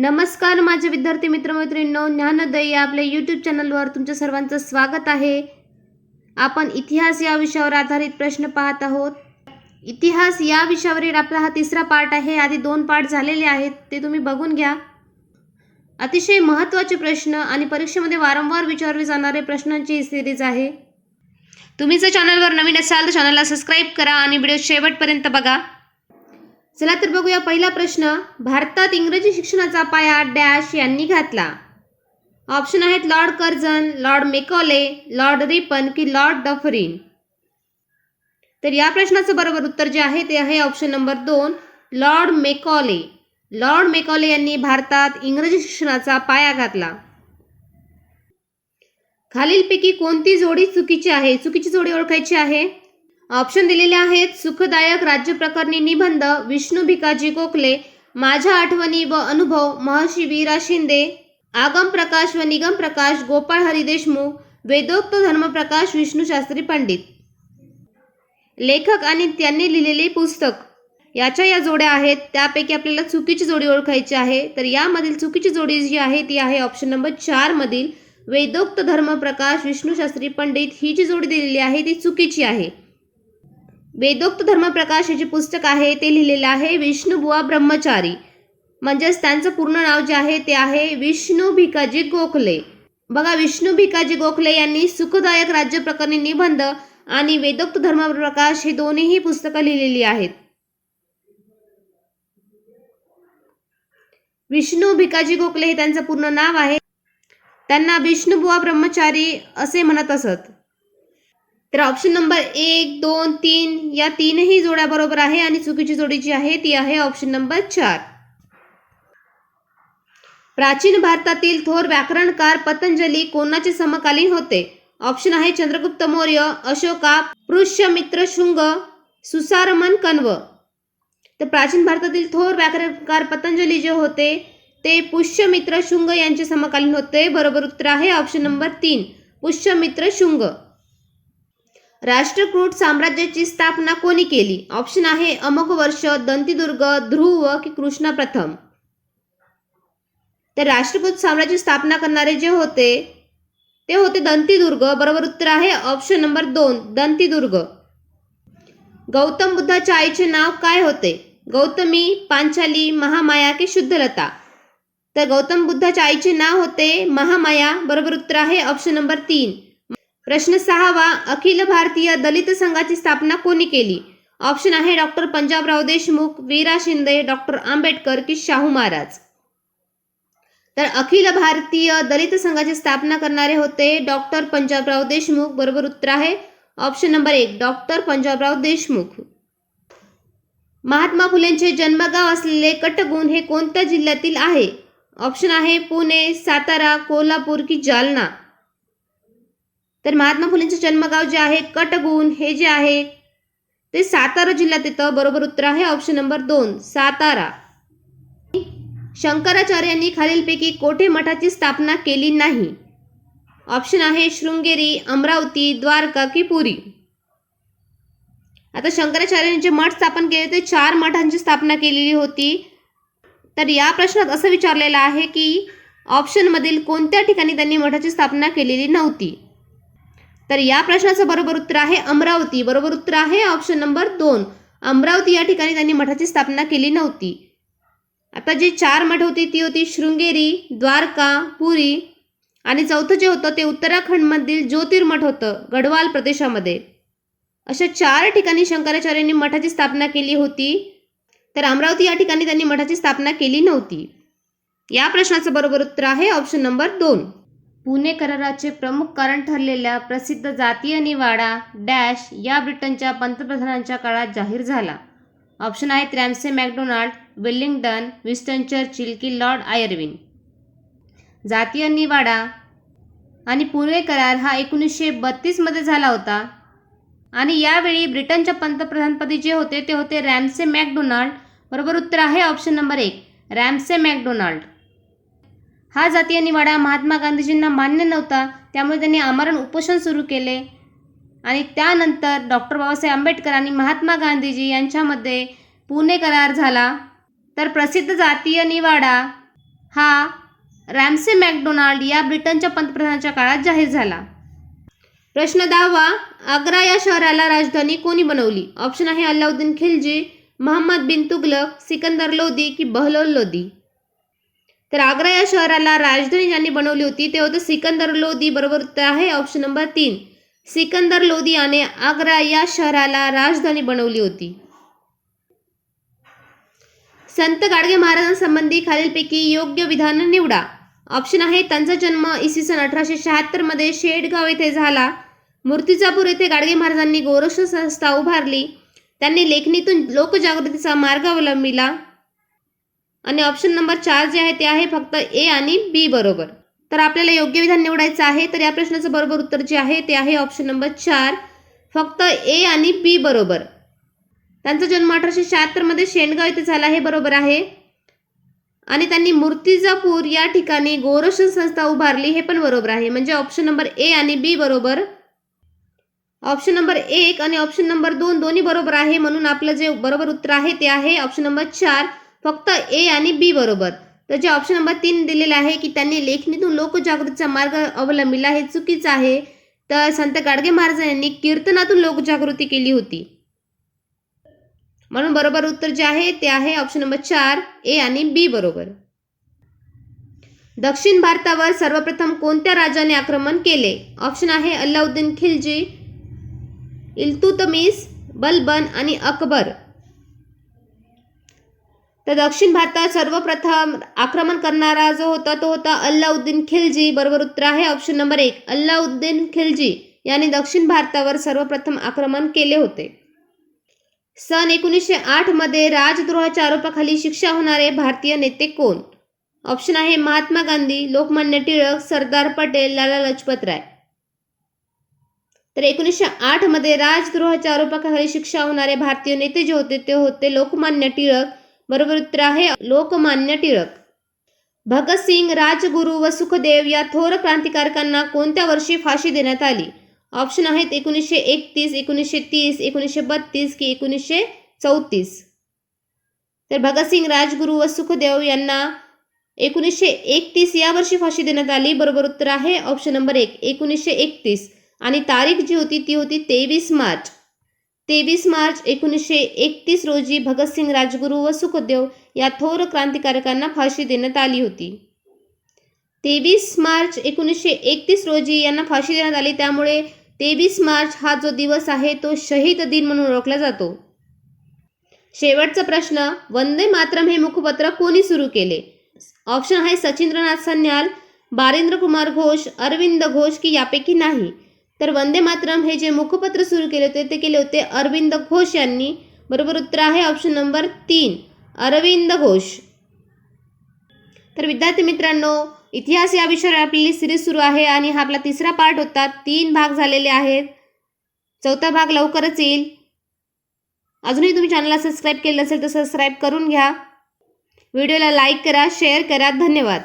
नमस्कार माझे विद्यार्थी मित्रमैत्रिणींनो ज्ञानोदय या आपल्या यूट्यूब चॅनलवर तुमच्या सर्वांचं स्वागत आहे. आपण इतिहास या विषयावर आधारित प्रश्न पाहत आहोत. इतिहास या विषयावरील आपला हा तिसरा पार्ट आहे. आधी दोन पार्ट झालेले आहेत ते तुम्ही बघून घ्या. अतिशय महत्त्वाचे प्रश्न आणि परीक्षेमध्ये वारंवार विचारले जाणारे प्रश्नांची ही सिरीज आहे. तुम्ही जर चॅनलवर नवीन असाल तर चॅनलला सबस्क्राईब करा आणि व्हिडिओ शेवटपर्यंत बघा. चला तर बघूया पहिला प्रश्न. भारतात इंग्रजी शिक्षणाचा पाया डॅश यांनी घातला. ऑप्शन आहेत Lord Curzon Lord Macaulay Lord Ripon की लॉर्ड डफरिन. तर या प्रश्नाचं बरोबर उत्तर जे आहे ते आहे ऑप्शन नंबर दोन लॉर्ड मेकॉले. लॉर्ड मेकॉले यांनी भारतात इंग्रजी शिक्षणाचा पाया घातला. खालीलपैकी कोणती जोडी चुकीची आहे? चुकीची जोडी ओळखायची आहे? ऑप्शन दिलेले आहेत सुखदायक राज्य प्रकरणी निबंध विष्णू भिकाजी गोखले माझ्या आठवणी व अनुभव महर्षी वीरा शिंदे आगम प्रकाश व निगम प्रकाश गोपाळ हरी देशमुख वेदोक्त धर्मप्रकाश विष्णू शास्त्री पंडित. लेखक आणि त्यांनी लिहिलेले पुस्तक. याच्या या जोड्या आहेत त्यापैकी आपल्याला चुकीची जोडी ओळखायची आहे तर यामधील चुकीची जोडी जी आहे ती आहे ऑप्शन नंबर चार मधील वेदोक्त धर्मप्रकाश विष्णू शास्त्री पंडित ही जी जोडी दिलेली आहे ती चुकीची आहे. वेदोक्त धर्मप्रकाश हे जे पुस्तक आहे ते लिहिलेलं आहे विष्णुबुवा ब्रह्मचारी. म्हणजेच त्यांचं पूर्ण नाव जे आहे ते आहे विष्णू भिकाजी गोखले. बघा विष्णू भिकाजी गोखले यांनी सुखदायक राज्य प्रकरणी निबंध आणि वेदोक्त धर्मप्रकाश हे दोन्हीही पुस्तकं लिहिलेली आहेत. विष्णू भिकाजी गोखले हे त्यांचं पूर्ण नाव आहे. त्यांना विष्णुबुवा ब्रह्मचारी असे म्हणत असत. तर ऑप्शन नंबर एक दोन तीन या तीनही जोड्या बरोबर आहे आणि चुकीची जोडी जी आहे ती आहे ऑप्शन नंबर चार. प्राचीन भारतातील थोर व्याकरणकार पतंजली कोणाचे समकालीन होते? ऑप्शन आहे चंद्रगुप्त मौर्य अशोका पृष्यमित्र शुंग सुसारमन कण्व. तर प्राचीन भारतातील थोर व्याकरणकार पतंजली जे होते ते पुष्यमित्र शुंग यांचे समकालीन होते. बरोबर उत्तर आहे ऑप्शन नंबर तीन पुष्यमित्र शुंग. राष्ट्रकूट साम्राज्याची स्थापना कोणी केली? ऑप्शन आहे अमोघ वर्ष दंतीदुर्ग ध्रुव की कृष्ण प्रथम. तर राष्ट्रकूट साम्राज्य स्थापना करणारे जे होते ते होते दंतीदुर्ग. बरोबर उत्तर आहे ऑप्शन नंबर दोन दंतीदुर्ग. गौतम बुद्धाच्या आईचे नाव काय होते? गौतमी पांचाली महामाया की शुद्धलता? तर गौतम बुद्धाच्या आईचे नाव होते महामाया. बरोबर उत्तर आहे ऑप्शन नंबर तीन. प्रश्न सहावा अखिल भारतीय दलित संघाची स्थापना कोणी केली? ऑप्शन आहे डॉक्टर पंजाबराव देशमुख वीरा शिंदे डॉक्टर आंबेडकर की शाहू महाराज. तर अखिल भारतीय दलित संघाची स्थापना करणारे होते डॉक्टर पंजाबराव देशमुख बरोबर उत्तर आहे. ऑप्शन नंबर एक डॉक्टर पंजाबराव देशमुख. महात्मा फुलेंचे जन्मगाव असलेले कटगुण हे कोणत्या जिल्ह्यातील आहे? ऑप्शन आहे पुणे सातारा कोल्हापूर की जालना. तर महात्मा फुलेंचे जन्मगाव जे आहे कटगुण हे जे आहे ते सातारा जिल्ह्यात येतं. बरोबर उत्तर आहे ऑप्शन नंबर दोन सातारा. शंकराचार्यांनी खालीलपैकी कोठे मठाची स्थापना केली नाही? ऑप्शन आहे शृंगेरी अमरावती द्वारका की पुरी. आता शंकराचार्यांनी जे मठ स्थापन केले ते चार मठांची स्थापना केलेली होती. तर या प्रश्नात असं विचारलेलं आहे की ऑप्शनमधील कोणत्या ठिकाणी त्यांनी मठाची स्थापना केलेली नव्हती? तर या प्रश्नाचं बरोबर उत्तर आहे अमरावती. बरोबर उत्तर आहे ऑप्शन नंबर दोन. अमरावती या ठिकाणी त्यांनी मठाची स्थापना केली नव्हती. आता जी चार मठ होती ती होती शृंगेरी द्वारका पुरी आणि चौथं जे होतं ते उत्तराखंडमधील ज्योतिर्मठ होतं गढवाल प्रदेशामध्ये. अशा चार ठिकाणी शंकराचार्यांनी मठाची स्थापना केली होती. तर अमरावती या ठिकाणी त्यांनी मठाची स्थापना केली नव्हती. या प्रश्नाचं बरोबर उत्तर आहे ऑप्शन नंबर दोन. पुणे कराराचे प्रमुख कारण ठरलेल्या प्रसिद्ध जातीय निवाडा डॅश या ब्रिटनच्या पंतप्रधानांच्या काळात जाहीर झाला. ऑप्शन आहेत Ramsay MacDonald Willingdon Winston Churchill की लॉर्ड आयर्विन. जातीय निवाडा आणि पुणे करार हा एकोणीसशे बत्तीसमध्ये झाला होता. आणि यावेळी ब्रिटनच्या पंतप्रधानपदी जे होते ते होते रॅम्से मॅकडोनाल्ड. बरोबर उत्तर आहे ऑप्शन नंबर एक रॅम्से मॅकडोनाल्ड. हा जातीय निवाडा महात्मा गांधीजींना मान्य नव्हता. त्यामुळे त्यांनी आमरण उपोषण सुरू केले. आणि त्यानंतर डॉक्टर बाबासाहेब आंबेडकर आणि महात्मा गांधीजी यांच्यामध्ये पुणे करार झाला. तर प्रसिद्ध जातीय निवाडा हा रॅमसे मॅकडोनाल्ड या ब्रिटनच्या पंतप्रधानाच्या काळात जाहीर झाला. प्रश्न दहावा आग्रा या शहराला राजधानी कोणी बनवली? ऑप्शन आहे अल्लाउद्दीन खिलजी मोहम्मद बिन तुगलक सिकंदर लोदी की बहलोल लोदी तर आग्रा या शहराला राजधानी ज्यांनी बनवली होती ते होतं सिकंदर लोधी. बरोबर उत्तर आहे ऑप्शन नंबर तीन. सिकंदर लोधी याने आग्रा या शहराला राजधानी बनवली होती. संत गाडगे महाराजांसंबंधी खालीलपैकी योग्य विधान निवडा. ऑप्शन आहे त्यांचा जन्म इसवी सन अठराशे शहात्तरमध्ये शेडगाव येथे झाला. मूर्तिजापूर येथे गाडगे महाराजांनी गोरक्ष संस्था उभारली. त्यांनी लेखणीतून लोकजागृतीचा मार्ग अवलंबिला. आणि ऑप्शन नंबर चार जे आहे ते आहे फक्त ए आणि बी बरोबर. तर आपल्याला योग्य विधान निवडायचं आहे तर या प्रश्नाचं बरोबर उत्तर जे आहे ते आहे ऑप्शन नंबर चार. फक्त ए आणि बी बरोबर. त्यांचा जन्म अठराशे शहात्तरमध्ये शेणगाव येथे झाला हे बरोबर आहे. आणि त्यांनी मूर्तिजापूर या ठिकाणी गोरक्षण संस्था उभारली हे पण बरोबर आहे. म्हणजे ऑप्शन नंबर ए आणि बी बरोबर. ऑप्शन नंबर एक आणि ऑप्शन नंबर दोन दोन्ही बरोबर आहे म्हणून आपलं जे बरोबर उत्तर आहे ते आहे ऑप्शन नंबर चार. फक्त ए आणि बी बरोबर. तर जे ऑप्शन नंबर तीन दिलेलं आहे की त्यांनी लेखणीतून लोकजागृतीचा मार्ग अवलंबिला हे चुकीचं आहे. तर संत गाडगे महाराज यांनी कीर्तनातून लोकजागृती केली होती. म्हणून बरोबर उत्तर जे आहे ते आहे ऑप्शन नंबर चार ए आणि बी बरोबर. दक्षिण भारतावर सर्वप्रथम कोणत्या राजाने आक्रमण केले? ऑप्शन आहे अल्लाउद्दीन खिलजी इल्तुतमिस बलबन आणि अकबर. तर दक्षिण भारतात सर्वप्रथम आक्रमण करणारा जो होता तो होता अल्लाउद्दीन खिलजी. बरोबर उत्तर आहे ऑप्शन नंबर एक. अल्लाउद्दीन खिलजी यांनी दक्षिण भारतावर सर्वप्रथम आक्रमण केले होते. सन एकोणीसशे आठमध्ये राजद्रोहाच्या आरोपाखाली शिक्षा होणारे भारतीय नेते कोण? ऑप्शन आहे महात्मा गांधी लोकमान्य टिळक सरदार पटेल लाला लजपत राय. तर एकोणीसशे आठमध्ये राजद्रोहाच्या आरोपाखाली शिक्षा होणारे भारतीय नेते जे होते ते होते लोकमान्य टिळक बरोबर उत्तर आहे लोकमान्य टिळक. भगतसिंग राजगुरू व सुखदेव या थोर क्रांतिकारकांना कोणत्या वर्षी फाशी देण्यात आली? ऑप्शन आहेत एकोणीसशे एकतीस एकोणीसशे तीस एकोणीसशे बत्तीस की एकोणीसशे चौतीस. तर भगतसिंग राजगुरू व सुखदेव यांना एकोणीसशे एकतीस या वर्षी फाशी देण्यात आली. बरोबर उत्तर आहे ऑप्शन नंबर एक एकोणीसशे एकतीस. आणि तारीख जी होती ती होती तेवीस मार्च. तेवीस मार्च एकोणीसशे एकतीस रोजी भगतसिंग राजगुरू व सुखदेव या थोर क्रांतिकारकांना फाशी देण्यात आली होती. तेवीस मार्च एकोणीसशे एकतीस रोजी यांना फाशी देण्यात आली. त्यामुळे तेवीस मार्च हा जो दिवस आहे तो शहीद दिन म्हणून ओळखला जातो. शेवटचा प्रश्न वंदे मातरम हे मुखपत्र कोणी सुरू केले? ऑप्शन आहे सचिंद्रनाथ सन्याल बारेंद्र कुमार घोष अरविंद घोष की यापैकी नाही. तर वंदे मातरम हे जे मुखपत्र सुरू केले होते ते केले होते अरविंद घोष यांनी. बरोबर उत्तर आहे ऑप्शन नंबर तीन अरविंद घोष. तर विद्यार्थी मित्रांनो इतिहास या विषयावर आपली सिरीज सुरू आहे आणि हा आपला तिसरा पार्ट होता. तीन भाग झालेले आहेत. चौथा भाग लवकरच येईल. अजूनही तुम्ही चॅनलला सबस्क्राईब केलं असेल तर सबस्क्राईब करून घ्या. व्हिडिओला लाईक करा शेअर करा. धन्यवाद.